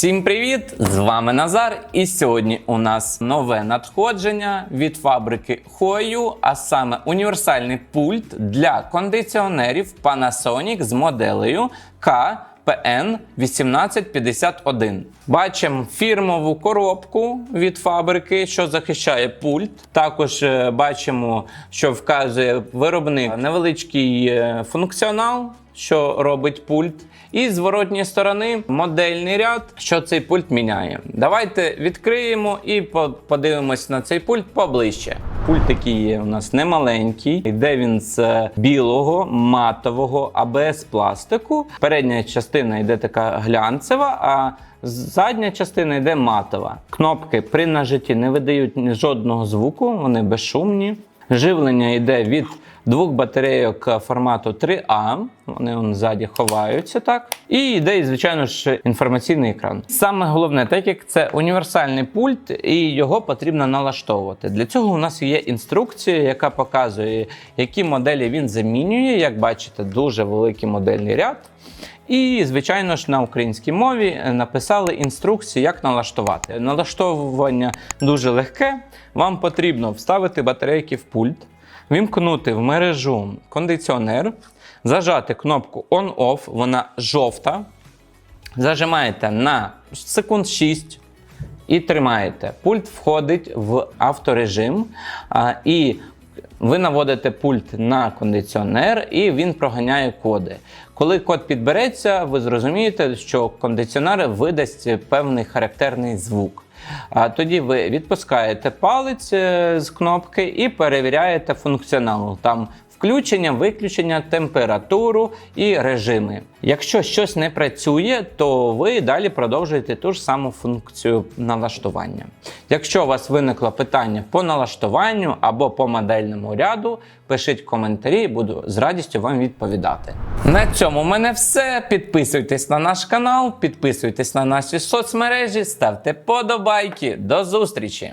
Всім привіт! З вами Назар. І сьогодні у нас нове надходження від фабрики Huayu, а саме універсальний пульт для кондиціонерів Panasonic з моделею KPN 1851. Бачимо фірмову коробку від фабрики, що захищає пульт. Також е, бачимо, що вказує виробник невеличкий е, функціонал, що робить пульт. І з зворотньої сторони модельний ряд, що цей пульт міняє. Давайте відкриємо і подивимось на цей пульт поближче. Пульт такий є у нас немаленький, йде він з білого матового АБС пластику. Передня частина йде така глянцева, а задня частина йде матова. Кнопки при нажитті не видають жодного звуку, вони безшумні. Живлення йде від двох батарейок формату 3А. Вони он ззаді ховаються так. І йде, звичайно ж, інформаційний екран. Саме головне, так як це універсальний пульт, і його потрібно налаштовувати. Для цього у нас є інструкція, яка показує, які моделі він замінює. Як бачите, дуже великий модельний ряд. І, звичайно ж, на українській мові е, написали інструкцію, як налаштувати. Налаштовування дуже легке. Вам потрібно вставити батарейки в пульт, вімкнути в мережу кондиціонер, зажати кнопку On-Off, вона жовта. Зажимаєте на секунд 6 і тримаєте. Пульт входить в авторежим, і ви наводите пульт на кондиціонер, і він проганяє коди. Коли код підбереться, ви зрозумієте, що кондиціонер видасть певний характерний звук. А тоді ви відпускаєте палець е, з кнопки і перевіряєте функціонал. Там включення, виключення, температуру і режими. Якщо щось не працює, то ви далі продовжуєте ту ж саму функцію налаштування. Якщо у вас виникло питання по налаштуванню або по модельному ряду, пишіть коментарі, буду з радістю вам відповідати. На цьому в мене все. Підписуйтесь на наш канал, підписуйтесь на наші соцмережі, ставте подобайки. До зустрічі!